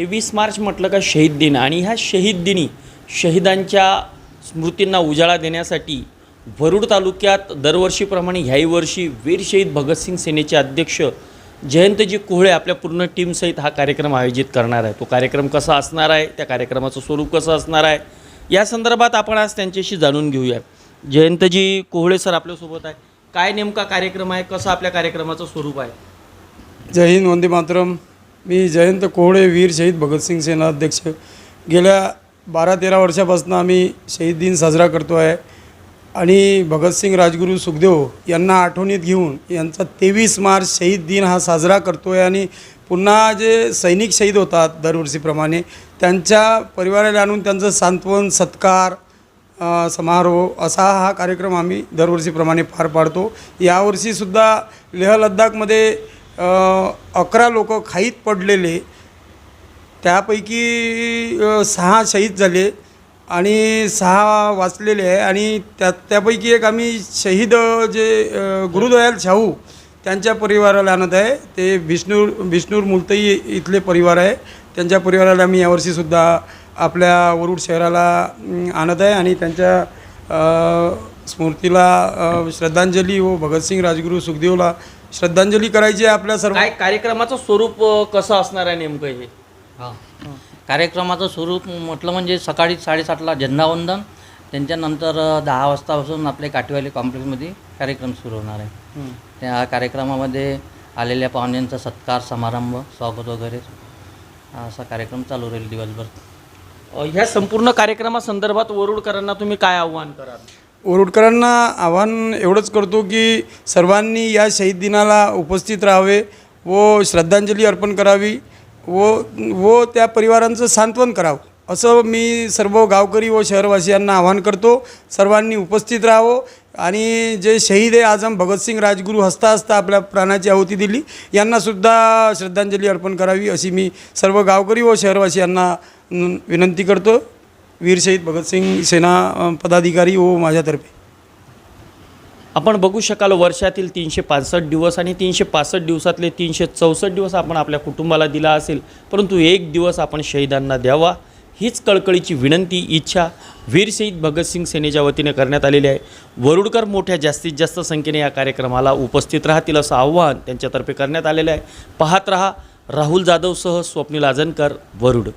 तेवीस मार्च म्हटलं का शहीद दिन. आणि ह्या शहीद दिनी शहीदांच्या स्मृतींना उजाळा देण्यासाठी वरुड तालुक्यात दरवर्षीप्रमाणे ह्याही वर्षी वीर शहीद भगतसिंग सेनेचे अध्यक्ष जयंतजी कोहळे आपल्या पूर्ण टीमसहित हा कार्यक्रम आयोजित करणार आहे. तो कार्यक्रम कसा असणार आहे? त्या कार्यक्रमाचं स्वरूप कसं असणार आहे? या संदर्भात आपण आज त्यांच्याशी जाणून घेऊया जयंतजी कोहळे सर आपल्यासोबत आहे. काय नेमका कार्यक्रम आहे? कसं आपल्या कार्यक्रमाचं स्वरूप आहे? जय हिंद वंदे मातरम. मी जयंत कोहळे वीर शहीद भगतसिंग सेना अध्यक्ष. गेल्या बारा तेरा वर्षापासून आम्ही शहीद दिन साजरा करतो आहे. आणि भगतसिंग राजगुरू सुखदेव यांना आठवणीत घेऊन यांचा तेवीस मार्च शहीद दिन हा साजरा करतो आहे आणि पुन्हा जे सैनिक शहीद होतात दरवर्षीप्रमाणे त्यांच्या परिवाराला आणून त्यांचं सांत्वन सत्कार समारोह असा हा कार्यक्रम आम्ही दरवर्षीप्रमाणे पार पाडतो. यावर्षीसुद्धा लेह लद्दाखमध्ये अकरा लोक खाईत पडलेले. त्यापैकी सहा शहीद झाले आणि सहा वाचलेले आहे आणि त्या त्यापैकी एक आम्ही शहीद जे गुरुदयाल शाहू त्यांच्या परिवाराला आणत आहे. ते विष्णूर विष्णूर मुलतई इथले परिवार आहे. त्यांच्या परिवाराला आम्ही यावर्षीसुद्धा आपल्या वरुड शहराला आणत आहे आणि त्यांच्या स्मृतीला श्रद्धांजली व भगतसिंग राजगुरू सुखदेवला श्रद्धांजली करायची आहे आपल्या सर्व काय कार्यक्रमाचं स्वरूप अ, कसं असणार आहे नेमकं हे? हा. कार्यक्रमाचं स्वरूप म्हटलं म्हणजे सकाळी साडेसातला झेंडावंदन त्यांच्यानंतर अ, दहा वाजतापासून आपले काठीवाली कॉम्प्लेक्समध्ये कार्यक्रम सुरू होणार आहे. त्या कार्यक्रमामध्ये आलेल्या पाहुण्यांचा सत्कार समारंभ स्वागत वगैरे असा कार्यक्रम चालू राहील दिवसभर. अ, ह्या संपूर्ण कार्यक्रमासंदर्भात वरुडकरांना तुम्ही काय आव्हान कराल? ओरुडकरांना आव्हान एवढंच करतो की सर्वांनी या शहीद दिनाला उपस्थित राहावे व श्रद्धांजली अर्पण करावी व व त्या परिवारांचं सांत्वन करावं. असं मी सर्व गावकरी व शहरवासियांना आवाहन करतो. सर्वांनी उपस्थित राहावं आणि जे शहीद आहे आजम भगतसिंग राजगुरू हसता हसता आपल्या प्राणाची आहुती दिली यांनासुद्धा श्रद्धांजली अर्पण करावी अशी मी सर्व गावकरी व शहरवासियांना विनंती करतो. वीर शहीद भगतसिंग सेना पदाधिकारी व माझ्यातर्फे. आपण बघू शकाल वर्षातील तीनशे पासष्ट दिवस आणि तीनशे पासष्ट दिवसातले तीनशे चौसष्ट दिवस आपण आपल्या कुटुंबाला दिला असेल परंतु एक दिवस आपण शहीदांना द्यावा हीच कळकळीची विनंती इच्छा वीर शहीद भगतसिंग सेनेच्या वतीने करण्यात आलेली आहे. वरुडकर मोठ्या जास्तीत जास्त संख्येने या कार्यक्रमाला उपस्थित राहतील असं आव्हान त्यांच्यातर्फे करण्यात आलेलं आहे. पाहत रहा राहुल जाधवसह स्वप्नील आजनकर वरुड.